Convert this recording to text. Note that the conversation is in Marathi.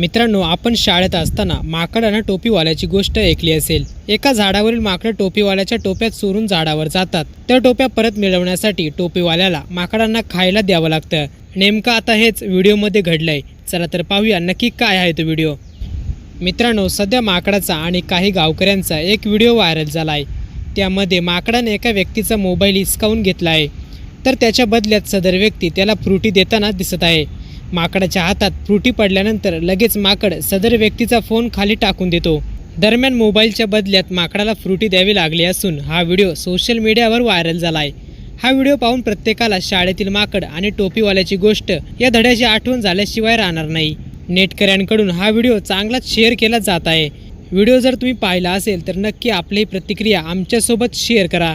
मित्रांनो आपण शाळेत असताना माकडानं टोपीवाल्याची गोष्ट ऐकली असेल. एका झाडावरील माकडं टोपीवाल्याच्या टोप्यात चोरून झाडावर जातात. त्या टोप्या परत मिळवण्यासाठी टोपीवाल्याला माकडांना खायला द्यावं लागतं. नेमकं आता हेच व्हिडिओमध्ये घडलंय. चला तर पाहूया नक्की काय आहे तो व्हिडिओ. मित्रांनो सध्या माकडाचा आणि काही गावकऱ्यांचा एक व्हिडिओ व्हायरल झाला आहे त्यामध्ये माकडाने एका व्यक्तीचा मोबाईल हिसकावून घेतला आहे. तर त्याच्या बदल्यात सदर व्यक्ती त्याला फ्रुटी देताना दिसत आहे. माकडाच्या हातात फ्रुटी पडल्यानंतर लगेच माकड सदर व्यक्तीचा फोन खाली टाकून देतो. दरम्यान मोबाईलच्या बदल्यात माकडाला फ्रुटी द्यावी लागली असून हा व्हिडिओ सोशल मीडियावर व्हायरल झाला आहे हा व्हिडिओ पाहून प्रत्येकाला शाळेतील माकड आणि टोपीवाल्याची गोष्ट या धड्याची आठवण झाल्याशिवाय राहणार नाही. नेटकऱ्यांकडून हा व्हिडिओ चांगलाच शेअर केला जात आहे. व्हिडिओ जर तुम्ही पाहिला असेल तर नक्की आपली प्रतिक्रिया आमच्यासोबत शेअर करा.